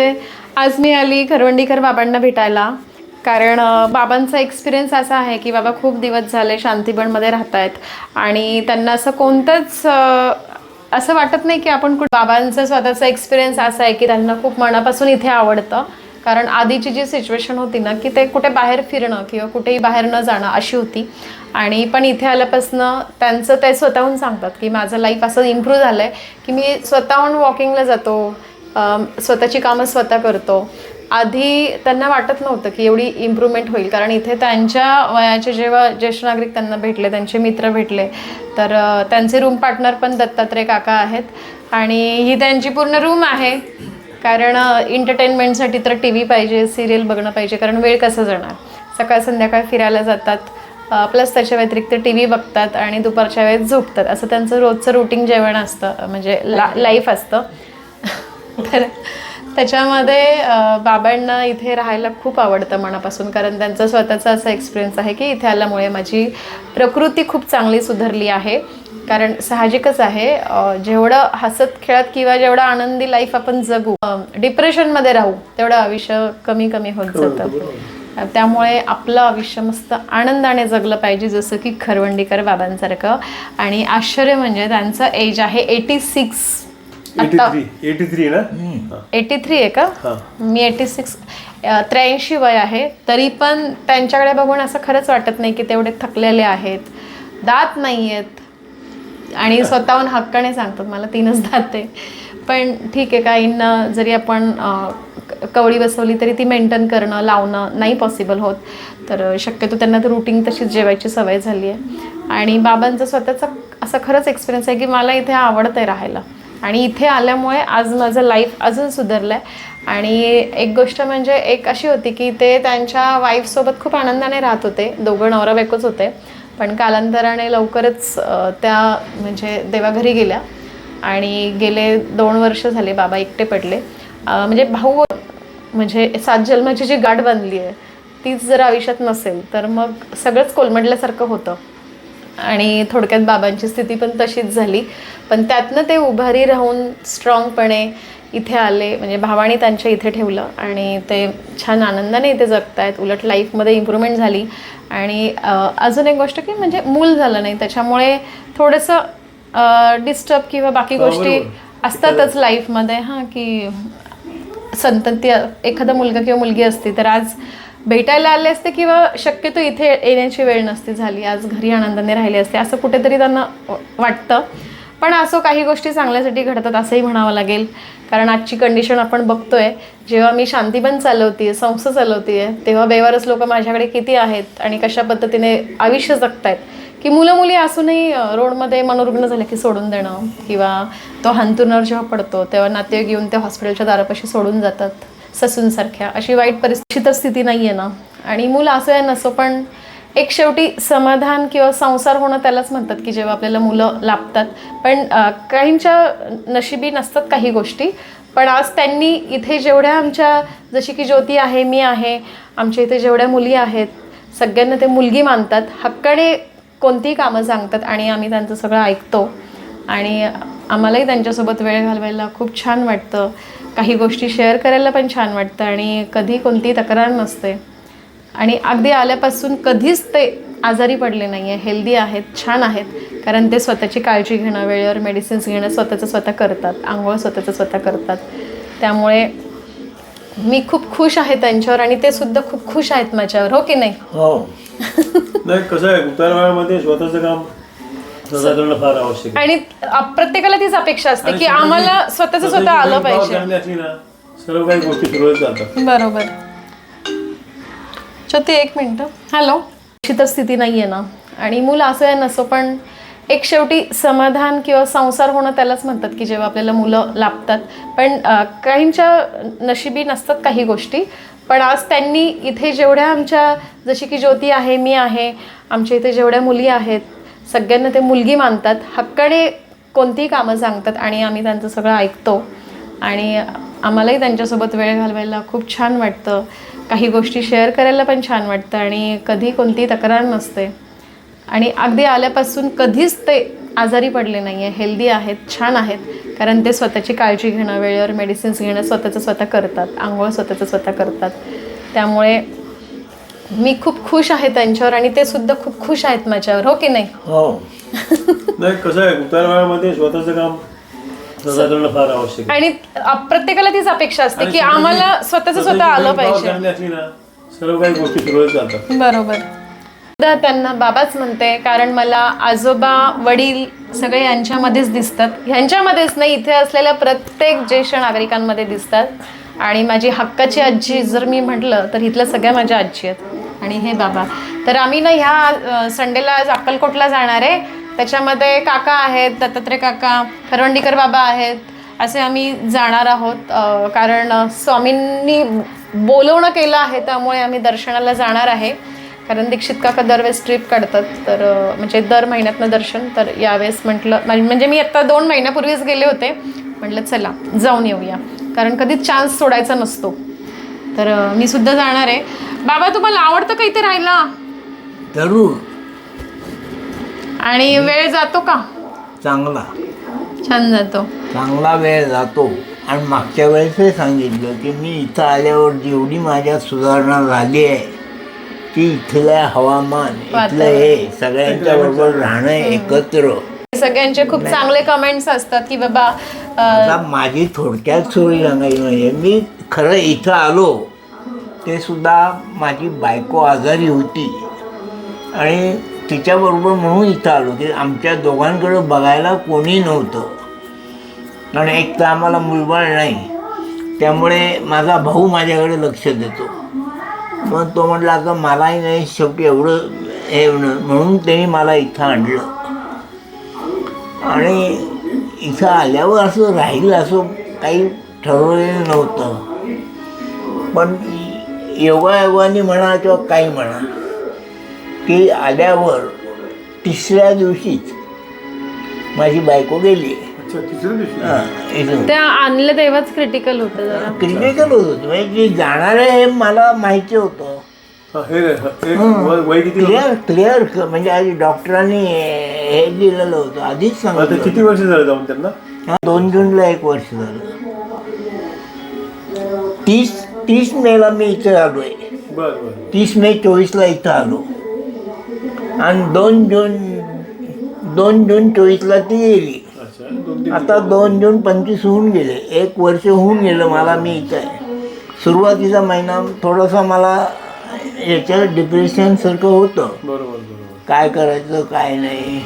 आहे आज मी आली खरवंडीकर बाबांना भेटायला. कारण बाबांचा एक्सपिरियन्स असा आहे की बाबा खूप दिवस झाले शांतीबनमध्ये राहत आहेत आणि त्यांना असं कोणतंच असं वाटत नाही की आपण कुठं बाबांचा स्वतःचा एक्सपिरियन्स असा आहे की त्यांना खूप मनापासून इथे आवडतं. कारण आधीची जी सिच्युएशन होती ना की ते कुठे बाहेर फिरणं किंवा कुठेही बाहेर न जाणं अशी होती. आणि पण इथे आल्यापासनं त्यांचं ते स्वतःहून सांगतात की माझं लाईफ असं इम्प्रूव्ह झालं आहे की मी स्वतःहून वॉकिंगला जातो. स्वतःची कामं स्वतः करतो. आधी त्यांना वाटत नव्हतं की एवढी इम्प्रूव्हमेंट होईल. कारण इथे त्यांच्या वयाचे जेव्हा ज्येष्ठ नागरिक त्यांना भेटले त्यांचे मित्र भेटले तर त्यांचे रूम पार्टनर पण दत्तात्रय काका आहेत. आणि ही त्यांची पूर्ण रूम आहे. कारण एंटरटेनमेंटसाठी तर टी व्ही पाहिजे सिरियल बघणं पाहिजे कारण वेळ कसं जाणार? सकाळ संध्याकाळ फिरायला जातात. प्लस त्याच्या व्यतिरिक्त टी व्ही बघतात आणि दुपारच्या वेळेत झोपतात. असं त्यांचं रोजचं रुटीन जेवण असतं. म्हणजे ला लाईफ असतं. तर त्याच्यामध्ये बाबांना इथे राहायला खूप आवडतं मनापासून कारण त्यांचा स्वतःचा असा एक्सपिरियन्स आहे की इथे आल्यामुळे माझी प्रकृती खूप चांगली सुधारली आहे. कारण साहजिकच आहे जेवढं हसत खेळत किंवा जेवढं आनंदी लाईफ आपण जगू डिप्रेशनमध्ये राहू तेवढं आयुष्य कमी कमी होत जातं. त्यामुळे आपलं आयुष्य मस्त आनंदाने जगलं पाहिजे जसं की खरवंडीकर बाबांसारखं. आणि आश्चर्य म्हणजे त्यांचं एज आहे एटी सिक्स एटी आता थ्री एटी थ्री ना एटी थ्री आहे का? हा. मी एटी सिक्स त्र्याऐंशी वय आहे. तरी पण त्यांच्याकडे बघून असं खरंच वाटत नाही की तेवढे थकलेले आहेत. दात नाही आहेत आणि स्वतःहून हक्काने सांगतात मला तीनच दात आहे. पण ठीक आहे काहींना जरी आपण कवळी बसवली तरी ती मेंटेन करणं लावणं नाही पॉसिबल होत. तर शक्यतो त्यांना तर रुटीन तशीच जेवायची सवय झाली आहे. आणि बाबांचा स्वतःचा असा खरंच एक्सपिरियन्स आहे की मला इथे आवडतं आहे राहायला. आणि इथे आल्यामुळे आज माझं लाईफ अजून सुधारलं आहे आणि एक गोष्ट म्हणजे एक अशी होती की ते त्यांच्या वाईफसोबत खूप आनंदाने राहत होते. दोघं नवरा बायकोच होते. पण कालांतराने लवकरच त्या म्हणजे देवाघरी गेल्या. आणि गेले दोन वर्ष झाले बाबा एकटे पडले. म्हणजे भाऊ म्हणजे सात जन्माची जी गाठ बांधली आहे तीच जर आयुष्यात नसेल तर मग सगळंच कोलमडल्यासारखं होतं. आणि थोडक्यात बाबांची स्थिती पण तशीच झाली. पण त्यातनं ते उभारी राहून स्ट्रॉंगपणे इथे आले म्हणजे भावाने त्यांच्या इथे ठेवलं आणि ते छान आनंदाने इथे जगतायत. उलट लाईफमध्ये इम्प्रूव्हमेंट झाली आणि अजून एक गोष्ट की म्हणजे मूल झालं नाही. त्याच्यामुळे थोडंसं डिस्टर्ब किंवा बाकी हो, गोष्टी. असतातच लाईफमध्ये हां की संतती एखादा मुलगा किंवा मुलगी असती तर आज भेटायला आले असते किंवा शक्यतो इथे येण्याची वेळ नसती झाली आज घरी आनंदाने राहिले असते असं कुठेतरी त्यांना वाटतं. पण असो काही गोष्टी चांगल्यासाठी घडतात असंही म्हणावं लागेल. कारण आजची कंडिशन आपण बघतोय जेव्हा मी शांतीबन चालवते संस्था चालवते तेव्हा बेवारस लोक माझ्याकडे किती आहेत आणि कशा पद्धतीने आयुष्य जगतायत. की मुलं मुली असूनही रोडमध्ये मनोरुग्ण झाले की सोडून देणं किंवा तो हंतुरणावर जेव्हा पडतो तेव्हा नातेवाईक येऊन त्या हॉस्पिटलच्या दारापाशी सोडून जातात. ससूनसारख्या अशी वाईट परिस्थिती तर स्थिती नाही आहे ना. आणि मुलं असं आहे नसो पण एक शेवटी समाधान किंवा संसार होणं त्यालाच म्हणतात की जेव्हा आपल्याला मुलं लाभतात. पण काहींच्या नशिबी नसतात काही गोष्टी. पण आज त्यांनी इथे जेवढ्या आमच्या जशी की ज्योती आहे मी आहे आमच्या इथे जेवढ्या मुली आहेत सगळ्यांना ते मुलगी मानतात हक्काने कोणतीही कामं सांगतात आणि आम्ही त्यांचं सगळं ऐकतो. आणि आम्हालाही त्यांच्यासोबत वेळ घालवायला खूप छान वाटतं. काही गोष्टी शेअर करायला पण छान वाटतं आणि कधी कोणती तक्रार नसते. आणि अगदी आल्यापासून कधीच ते आजारी पडले नाही आहे हेल्दी आहेत छान आहेत. कारण ते स्वतःची काळजी घेणं वेळेवर मेडिसिन्स घेणं स्वतःचं स्वतः करतात. आंघोळ स्वतःचं स्वतः करतात. त्यामुळे मी खूप खुश आहे त्यांच्यावर आणि ते सुद्धा खूप खुश आहेत माझ्यावर. हो की नाही? हो. नाही कसं आहे उतारवयामध्ये स्वतःचं काम स्वतः करणं फार आवश्यक आहे. आणि अ, प्रत्येकाला तीच अपेक्षा असते आणि की स्वतःची- आम्हाला स्वतःचं स्वतः आलं भाव पाहिजे. चांगली असली ना सर्व काही गोष्टी सुरळीत जातात. बरोबर. ते एक मिनटं. हॅलो अशी तर स्थिती नाही आहे ना. आणि मुलं असं आहे नसो पण एक शेवटी समाधान किंवा संसार होणं त्यालाच म्हणतात की जेव्हा आपल्याला मुलं लाभतात. पण अ, काहींच्या नशिबी नसतात काही गोष्टी. पण आज त्यांनी इथे जेवढ्या आमच्या जशी की ज्योती आहे मी आहे आमच्या इथे जेवढ्या मुली आहेत सगळ्यांना ते मुलगी मानतात हक्काने कोणतीही कामं सांगतात आणि आम्ही त्यांचं सगळं ऐकतो. आणि आम्हालाही त्यांच्यासोबत वेळ घालवायला खूप छान वाटतं. काही गोष्टी शेअर करायला पण छान वाटतं आणि कधी कोणती तक्रार नसते. आणि अगदी आल्यापासून कधीच ते आजारी पडले नाही आहे हेल्दी आहेत छान आहेत. कारण ते स्वतःची काळजी घेणं वेळेवर मेडिसिन्स घेणं स्वतःचं स्वतः करतात. आंघोळ स्वतःचं स्वतः करतात. त्यामुळे मी खूप खुश आहे त्यांच्यावर आणि ते सुद्धा खूप खुश आहेत माझ्यावर हो की नाही? हो. नाही कसं आहे उतारवयामध्ये स्वतःचं काम स्वतः करणं फार आवश्यक आहे. आणि प्रत्येकाला तीच अपेक्षा असते आणि की स्वतःची- आम्हाला स्वतःचं स्वतः आलं पाहिजे. जबाबदारी असली ना सर्व काही गोष्टी सुरळीत चालतात बरोबर. त्यांना बाबाच म्हणते कारण मला आजोबा वडील सगळे यांच्यामध्येच दिसतात. ह्यांच्यामध्येच नाही इथे असलेल्या प्रत्येक ज्येष्ठ नागरिकांमध्ये दिसतात. आणि माझी हक्काची आजी जर मी म्हटलं तर इथल्या सगळ्या माझ्या आजी आहेत. आणि हे बाबा. तर आम्ही ना ह्या संडेला आज अक्कलकोटला जाणार आहे. त्याच्यामध्ये काका आहेत दत्तात्रय काका खरवंडीकर बाबा आहेत. असे आम्ही जाणार आहोत. कारण स्वामींनी बोलवणं केलं आहे त्यामुळे आम्ही दर्शनाला जाणार आहे. कारण दीक्षित काका दरवेळेस ट्रिप काढतात. तर म्हणजे दर महिन्यातनं दर्शन. तर यावेळेस म्हटलं म्हणजे मी आत्ता दोन महिन्यापूर्वीच गेले होते. म्हटलं चला जाऊन येऊया. कारण कधीच चान्स सोडायचा नसतो. तर मी सुद्धा जाणार आहे. बाबा तुम्हाला आवडतं का इथे राहायला? जरूर. आणि वेळ जातो का? चांगला. छान जातो. चांगला वेळ जातो. आणि मागच्या वेळेसही सांगितलं की मी इथं आल्यावर जेवढी माझ्यात सुधारणा झाली आहे ती इथलं हवामान इथलं हे सगळ्यांच्या बरोबर राहणं एकत्र. सगळ्यांचे खूप चांगले कमेंट्स असतात की बाबा आता माझी थोडक्यात स्टोरी सांगायची म्हणजे मी खरं इथं आलो ते सुद्धा माझी बायको आजारी होती. आणि तिच्याबरोबर म्हणून इथं आलो की आमच्या दोघांकडं बघायला कोणी नव्हतं. आणि एक तर आम्हाला मुलबाळ नाही. त्यामुळे माझा भाऊ माझ्याकडे लक्ष देतो. मग तो म्हटला आता मलाही नाही शेवटी एवढं हे होणं. म्हणून त्यांनी मला इथं आणलं. आणि इथं आल्यावर असं राहील असं काही ठरवलेलं नव्हतं. पण योगायोगाने म्हणा किंवा काही म्हणा की आल्यावर तिसऱ्या दिवशीच माझी बायको गेली. अच्छा तिसऱ्या दिवशी? इथून त्या आणलं तेव्हाच क्रिटिकल होतं जरा. क्रिटिकल होत. होतं म्हणजे जे जाणार आहे हे मला माहिती होतं. क्लिअर क्लिअर म्हणजे आधी डॉक्टरांनी हे दिलेलं होतं. आधीच सांगितलं किती वर्ष झालं जाऊन त्यांना? दोन जूनला एक वर्ष झालं. तीस तीस मेला मी इथं आलो आहे तीस मे चोवीसला इथं आलो. आणि दोन जून दोन जून चोवीसला ती गेली. आता दोन जून पंचवीस होऊन गेले. एक वर्ष होऊन गेलं मला मी इथं. आहे सुरुवातीचा महिना थोडंसं मला याच्या डिप्रेशनसारखं होतं. बरोबर बरोबर. काय करायचं काय नाही.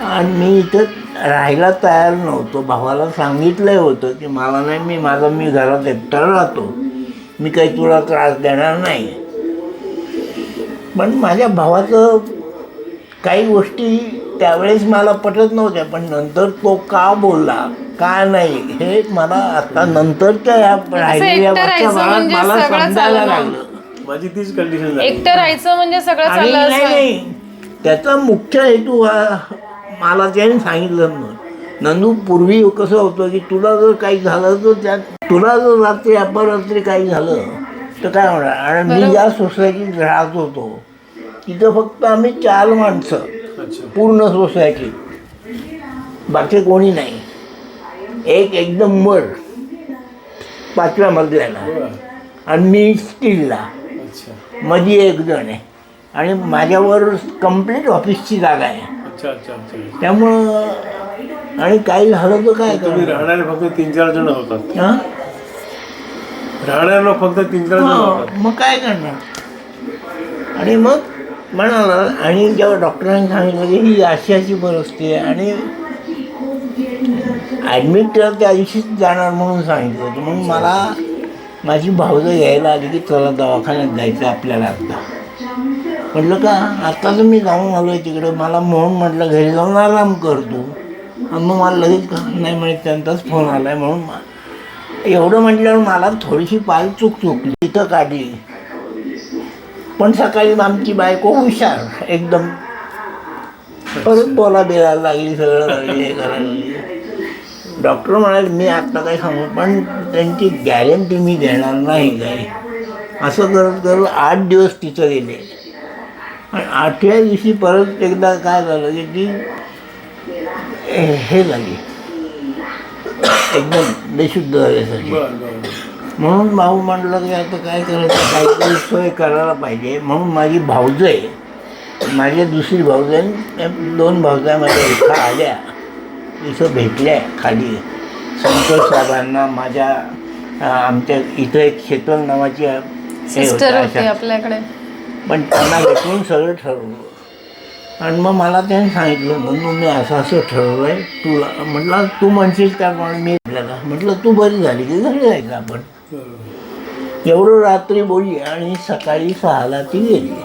आणि मी इथं राहायला तयार नव्हतो. भावाला सांगितलं होतं की मला नाही मी माझा मी घरात एकटा राहतो. मी काही तुला त्रास देणार नाही. पण माझ्या भावाचं काही गोष्टी त्यावेळेस मला पटत नव्हत्या पण नंतर तो का बोलला का नाही हे मला आता नंतरच्या या राहिलेल्या म्हणजे मला सगळं समजायला. लागलं. माझी तीच कंडिशन झाली. एकटं राहायचं म्हणजे सगळं आणि चाललं नाही असं. नाही. त्याचा मुख्य हेतू हा मला त्याने सांगितलं मग नंदू पूर्वी कसं होतं की तुला जर काही झालं तर त्या तुला जर रात्री अपरात्री काही झालं तर काय होणार? आणि मी ज्या सोसायटीत राहत होतो. तिथं फक्त आम्ही चार माणसं अच्छा. पूर्ण सोसायटी. बाकी कोणी नाही. एक एकदम वर पाचव्या मजल्याला. बरं. आणि मी स्टीलला. मध्ये एक जण आहे. आणि माझ्यावर कंप्लीट ऑफिसची जागा आहे. अच्छा अच्छा अच्छा. त्यामुळं आणि काही झालं तर काय तुम्ही करणार? राहणारे फक्त तीन चार जण होतात. हां? फक्त तीन चार जण हो, होतात. मग काय करणार? आणि मग म्हणाला आणि जेव्हा डॉक्टरांनी सांगितलं की ही अशी अशी परिस्थिती आहे आणि ॲडमिट त्या दिवशीच जाणार म्हणून सांगितलं होतं. म्हणून मला माझी भावजं यायला आली की चला दवाखान्यात जायचं आपल्याला आता. म्हटलं का आता तर मी जाऊन आलो आहे तिकडे. मला म्हणून म्हटलं घरी जाऊन आराम करतो. आणि मग मला लगेच नाही म्हणजे त्यांचाच फोन आला आहे म्हणून एवढं म्हटल्यावर मला थोडीशी पाय चूक चुकली तिथं काढली. पण सकाळी आमची बायको हुशार एकदम. परत बोला बिलायला लागली सगळं लागली, हे करायला लागली. डॉक्टर म्हणाले मी आत्ता काय सांगू पण त्यांची गॅरंटी मी देणार नाही काही. असं करत करत आठ दिवस तिथं गेले. आणि आठव्या दिवशी परत एकदा काय झालं की ती हे- झाली. एकदम बेशुद्ध बरं म्हणून भाऊ म्हटलं की आता काय करायचं? काहीतरी सोय करायला पाहिजे. म्हणून माझी भाऊज आहे माझी दुसरी भाऊज आहे दोन भाऊजा माझ्या एका आल्या. इथं भेटल्या खाली. संतोष साहेबांना माझ्या आमच्या इथं एक शेतल नावाची सिस्टर होती. आपल्याकडे. पण त्यांना भेटून सगळं ठरवलं. आणि मग मला त्यांनी सांगितलं म्हणून मी असं असं ठरवलं आहे तुला म्हटलं तू म्हणशील त्याप्रमाणे मी आपल्याला म्हटलं तू बरी झाली की घरी जायचं आपण. एवढं रात्री बोलली आणि सकाळी सहाला ती गेली.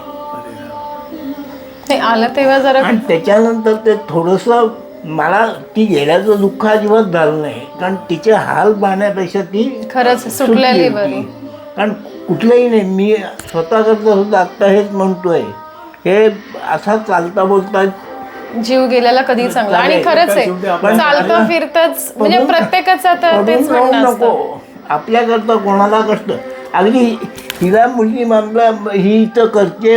आलं तेव्हा जरा आणि त्याच्यानंतर ते थोडंसं मला ती गेल्याचं दुःख अजिबात झालं नाही. कारण तिचे हाल पाहण्यापेक्षा ती खरंच सुटली सुटलेली. बरी. कारण कुठलंही नाही मी स्वतः करता सुद्धा आत्ता हेच म्हणतोय. हे असा चालता बोलता जीव गेलेला कधी चांगला. आणि. खरंच आहे चालतं फिरतच म्हणजे प्रत्येकाचं आता पडून तेच राहू म्हणणं नको. असतं. आपल्याकरता कोणाला कष्ट? अगदी हिला मुलगी मामला ही इथं करते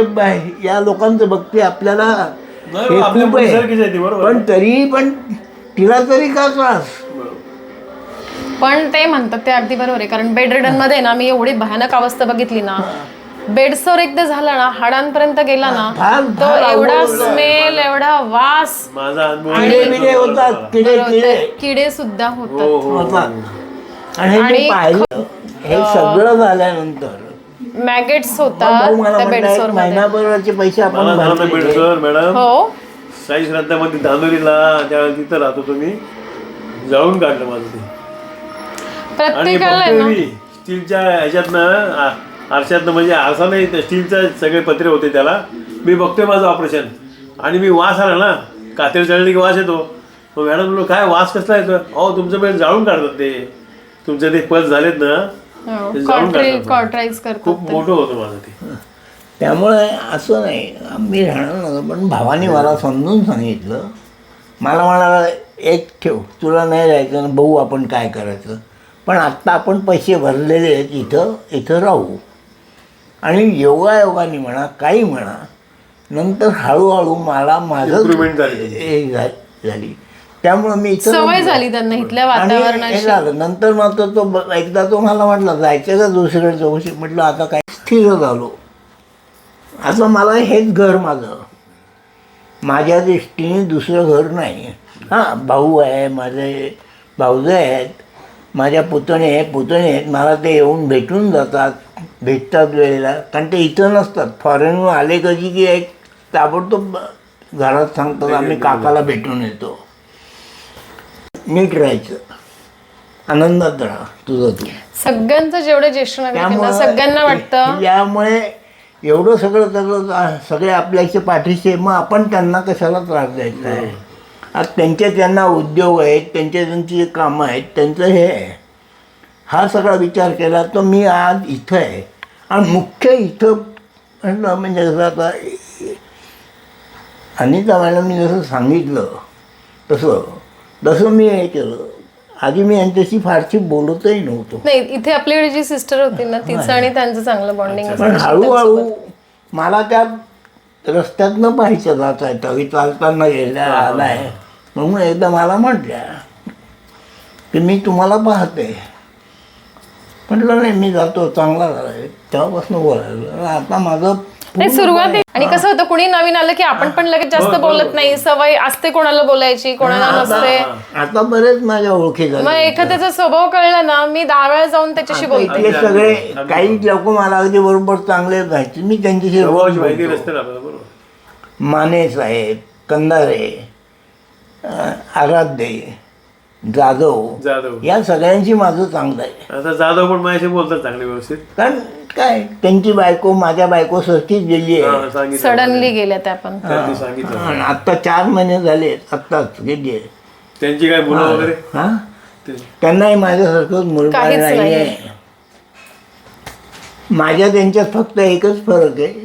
या लोकांचं बघते आपल्याला हे आपल्या खूप आहे. पण तरी पण तिला तरी का त्रास. पण ते म्हणतात ते अगदी बरोबर आहे कारण बेड रिडनमध्ये ना मी एवढी भयानक अवस्था बघितली ना बेडसोर एकदा झाला ना हाडांपर्यंत गेला ना तो एवढा. स्मेल एवढा वास माझा अनुभव किडे बिडे होतात किडे किडे किडे सुद्धा हो होतात हो हो. होतात आणि हे मी आणि पाहिलं हे सगळं झाल्यानंतर मॅगेट्स भाऊ होतात मला त्या म्हणला बेडसोर एक मध्ये. महिनाभराचे पैसे आपण मला झालं भरले. बेडसर मॅडम हो. साई श्राद्धामध्ये धानोरीला त्यावेळेला तिथं राहत होतो मी जळून काढलं माझं ते. आणि प्रत्येकाला आहे बघतोय ना. मी स्टीलच्या ह्याच्यातनं आ- आरशातनं म्हणजे आरसा नाही त्या स्टीलचं सगळे पत्रे होते त्याला. मी बघतोय माझं ऑपरेशन आणि मी वास आला ना कातेर जळली की वास येतो. मग मॅडम म्हणलो काय वास कसला येतो अहो तुमचं बेल जाळून काढतात ते. तुमचे ते पल्स झालेत ना करतात खूप मोठं होतं माझं ते. त्यामुळे असं नाही. मी राहणार नव्हतं पण भावाने मला समजून सांगितलं. मला म्हणाला एक ठेव तुला नाही राहायचं ना बघू आपण काय करायचं. पण आत्ता आपण पैसे भरलेले आहेत इथं इथं राहू. आणि योगायोगाने म्हणा काही म्हणा नंतर हळूहळू मला माझं. हे झाली. त्यामुळं मी इथं सवय नव्हतो. झाली त्यांना इथल्या आणि हे वातावरणाची झालं. नंतर मात्र तो ब- एकदा तो मला म्हटला जायचं का दुसरीकडे चौकशी म्हटलं आता काय? स्थिर झालो. असं मला हेच घर माझं. माझ्या दृष्टीने दुसरं घर नाही. हां भाऊ आहे माझे भाऊजे आहेत माझ्या पुतणे आहे पुतणे आहेत. मला ते येऊन भेटून जातात भेटतात वेळेला. कारण ते इथं नसतात. फॉरेनहून आले कधी की एक ताबडतोब घरात सांगतात आम्ही काकाला भेटून येतो. नीट राहायचं. आनंदात राहा तुझं तू. सगळ्यांचं जेवढे ज्येष्ठ नागरिक आहेत ना, सगळ्यांना वाटतं यामुळे एवढं सगळं सगळं सगळे आपल्याचे पाठीशी मग आपण त्यांना कशाला त्रास द्यायचा आहे? आज त्यांचे त्यांना उद्योग आहेत त्यांचे त्यांची जे कामं आहेत त्यांचं हे आहे. हा सगळा विचार केला तर मी आज इथं आहे. आणि मुख्य इथं म्हणजे कसं आता अनिता मॅडमनी जसं सांगितलं तसं तसं मी हे केलं. आधी मी यांच्याशी फारशी बोलतही नव्हतो. नाही इथे आपल्याकडे जी सिस्टर होती ना तिचं आणि त्यांचं चांगलं बॉन्डिंग पण हळूहळू मला त्या रस्त्यातनं पाहायचं जाता येतं. की चालताना गेल्या आलाय म्हणून एकदा मला म्हटल्या की मी तुम्हाला पाहते. म्हटलं नाही मी जातो. चांगला झाला तेव्हापासून बोलायला आता माझं नाही सुरुवात आणि कसं होतं कुणी नवीन आलं की आपण पण लगेच जास्त बोलत नाही. सवय असते कोणाला बोलायची कोणाला नसते. आता बरेच माझ्या ओळखी मग एखाद्याचा स्वभाव कळला ना मी दहा वेळा जाऊन त्याच्याशी बोलते. सगळे काही लोक मला अगदी बरोबर चांगले माहिती मी त्यांच्याशी रोज बोलतो. माने साहेब कंदारे अं, आराध्ये जाधव. जाधव. या सगळ्यांशी माझं चांगलं आहे. आता जाधव पण माझ्याशी बोलतात चांगले व्यवस्थित. कारण काय त्यांची बायको माझ्या बायको सारखीच गेली आहे. हा, सांगितलं. सडनली गेल्या त्या पण. त्यांनी सांगितलं. आणि आत्ता चार महिने झाले आत्ताच गेली आहे. त्यांची काय मुलं वगैरे? हा? ते- त्यांनाही माझ्यासारखंच मुलगा काहीच नाही नाही. आहे माझ्या त्यांच्यात फक्त एकच फरक आहे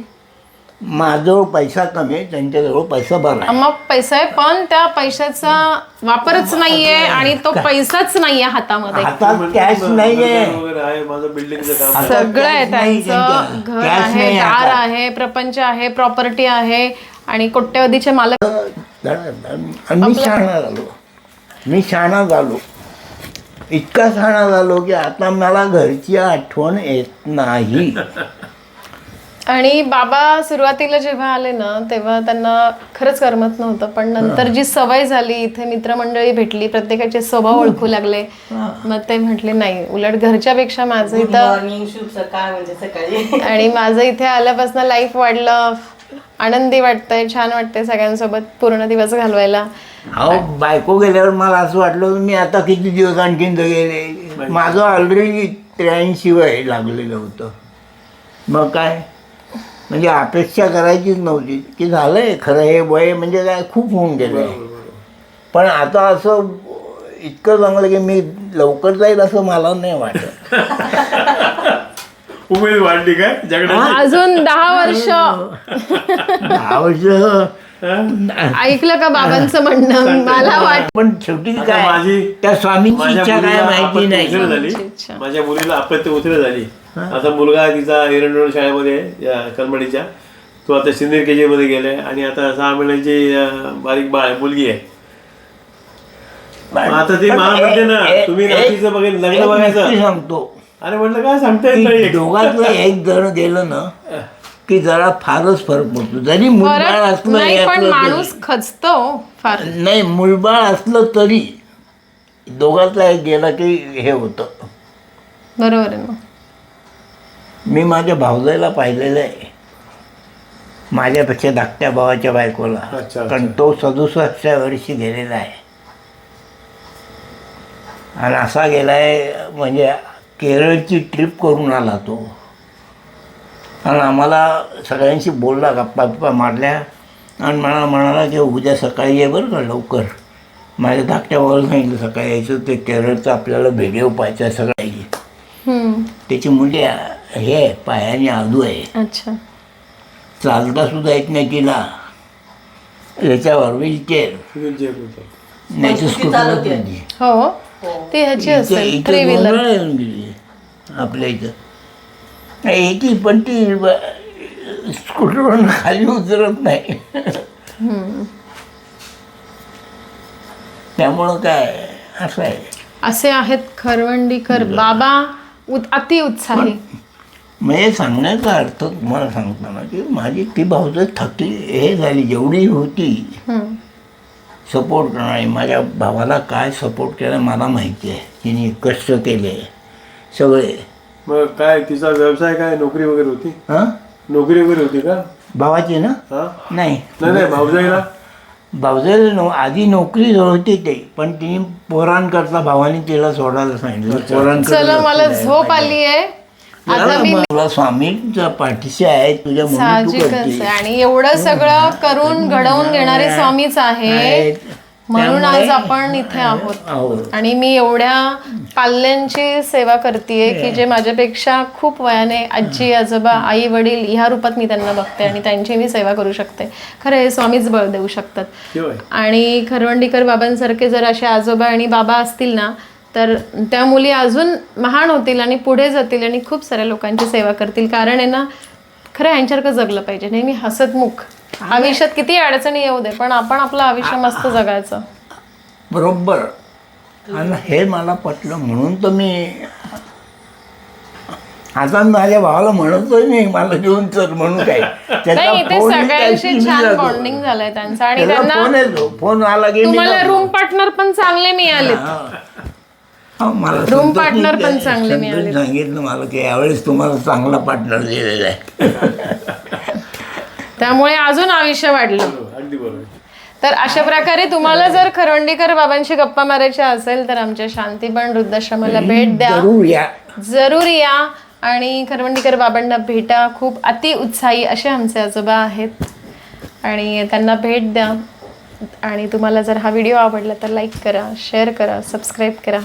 माझजवळ पैसा कमी आहे त्यांच्याजवळ पैसा बरा आहे. मग पैसा आहे पण त्या पैशाचा वापरच नाहीये आणि तो पैसाच नाहीये हातामध्ये. हातात कॅश नाही आहे वगैरे आहे माझं बिल्डिंगचं काम आहे. हातात सगळं आहे cash नाही त्यांचं. घर Cash आहे नाही दार हातात. आहे प्रपंच आहे प्रॉपर्टी आहे आणि कोट्यवधीचे मालक आणि मी शहाणा झालो. मी शहाणा झालो. इतका शहाणा झालो की आता मला घरची आठवण येत नाही. आणि बाबा सुरुवातीला जेव्हा आले ना तेव्हा त्यांना खरंच करमत नव्हतं. पण नंतर जी सवय झाली इथे मित्रमंडळी भेटली प्रत्येकाचे स्वभाव ओळखू लागले. मग ते म्हटले नाही उलट घरच्या पेक्षा माझं इथं मॉर्निंग शुभ सकाळ म्हणजे सकाळी. आणि माझं इथे आल्यापासून लाईफ वाढलं. आनंदी वाटतंय छान वाटतंय सगळ्यांसोबत पूर्ण दिवस घालवायला. अहो बायको गेल्यावर मला असं वाटलं मी आता किती दिवस आणखीन जगेले माझं ऑलरेडी त्र्याऐंशी वय लागलेलं होतं. मग काय? म्हणजे अपेक्षा करायचीच नव्हती. की झालंय खरं हे वय म्हणजे काय खूप होऊन गेलं पण आता असं इतकं चांगलं की मी लवकर जाईल असं मला नाही वाटत. उमेद वाढली काय जगण्याची? अजून दहा वर्ष. दहा वर्ष? ऐकलं का बाबांचं म्हणणं? मला वाट पण शेवटी काय? माझी- त्या स्वामींची माझ्या इच्छा काय मुलीला माहिती नाही. झाली. माझ्या मुलीला अपत्य उशीर झाली. आता मुलगा तिचा एरंडोळ शाळेमध्ये आहे, कलमडीच्या. तो आता सिनियर के मध्ये गेलाय आणि आता सहा महिन्याची बारीक बाळ आहे, मुलगी आहे. आता ती मला म्हणते ना तुम्ही रात्रीचं बघेन लग्न बघायचं. सांगतो. अरे म्हटलं काय सांगता येत की नाही दोघातलं एक जण गेलं ना की जरा फारच फरक पडतो. जरी मुलबाळ असलं नाही हे पण असलं माणूस खचतो फार. तरी- नाही मुलबाळ असलं तरी दोघातला एक गेला की हे होतं. बरोबर आहे ना. मी माझ्या भावजाईला पाहिलेलं आहे. माझ्यापेक्षा धाकट्या भावाच्या बायकोला. अच्छा, अच्छा. कारण तो सदुसष्टच्या वर्षी गेलेला आहे. आणि असा गेलाय म्हणजे केरळची ट्रिप करून आला तो. आणि आम्हाला सगळ्यांशी बोलला गप्पा गप्पा मारल्या. आणि मला म्हणाला की उद्या सकाळी ये बरं का लवकर. माझ्या धाकट्या भावाला सांगितलं सकाळी यायचं ते केरळचं आपल्याला व्हिडिओ पाहायचा आहे सगळ्याची. हम्म, त्याची मुली हे आहे, पायाने आदू आहे. अच्छा. चालता सुद्धा येत नाही तिला. याच्यावर व्हीलचेअर. नाही तर स्कूटर चालवते? नाही हो. ती ह्याची असेल थ्री व्हीलर येऊन गेली. आपल्या इथं. नाही, येते पण ती ब- स्कूटरवरून खाली उतरत नाही. त्यामुळं काय असं आहे. असे आहेत खरवंडीकर बाबा उत- अति उत्साही. म्हणजे सांगण्याचा अर्थ तुम्हाला सांगताना की माझी ती भावजं थकली हे झाली जेवढी होती. सपोर्ट करणारी माझ्या भावाला काय सपोर्ट केला मला माहिती आहे. तिने कष्ट केले सगळे. मग काय तिचा व्यवसाय काय नोकरी वगैरे होती? हां? नोकरी वगैरे होती का? भावाची ना? हा. नाही. नाही नाही भाऊजाईला? भावजाला नो आधी नोकरी होती ते पण तिने पोरांकरता भावाने तिला सोडायला सांगितलं. चला लक्ष मला झोप. आली आहे आता मी तुला स्वामींच्या पाठीशी आहे तुझ्या म्हणून तू साहजिकच करते. आहे. आणि एवढं सगळं करून घडवून घेणारे स्वामीच आहे. आहेत. म्हणून आज आपण इथे आहोत. आहोत. आणि मी एवढ्या पाल्यांची सेवा करते की जे माझ्यापेक्षा खूप वयाने आजी आजोबा आई वडील ह्या रूपात मी त्यांना बघते आणि त्यांची मी सेवा करू शकते. खरं हे स्वामीच बळ देऊ शकतात. आणि खरवंडीकर बाबांसारखे जर असे आजोबा आणि बाबा असतील ना तर त्या मुली अजून महान होतील आणि पुढे जातील आणि खूप साऱ्या लोकांची सेवा करतील. कारण आहे ना खरं ह्यांच्यासारखं जगलं पाहिजे? नेहमी हसतमुख आयुष्यात किती अडचणी येऊ दे पण आपण आपलं आयुष्य मस्त जगायचं. बरोबर. आणि हे मला पटलं म्हणून तर मी आता मी माझ्या भावाला म्हणतोय नाही मला घेऊन चल म्हणून काय. त्याचा नाही ते सगळ्यांशी मी छान. बॉन्डिंग झालंय त्यांचं. आणि त्यांना फोन आला की मी तुम्हाला. रूम पार्टनर पण चांगले मिळालेत. हा, मला संतोषने partner पण चांगले मिळाले. सांगितलं मला की यावेळेस तुम्हाला चांगला पार्टनर दिलेला आहे. त्यामुळे अजून आयुष्य वाढलं. अगदी बरोबर. तर अशा प्रकारे तुम्हाला जर खरवंडीकर बाबांशी गप्पा मारायच्या असेल तर आमच्या शांतीबन वृद्धाश्रमाला भेट द्या. जरूर या. जरूर या. आणि खरवंडीकर बाबांना भेटा. खूप अति उत्साही असे आमचे आजोबा आहेत. आणि त्यांना भेट द्या. आणि तुम्हाला जर हा व्हिडिओ आवडला तर लाईक करा शेअर करा सबस्क्राईब करा.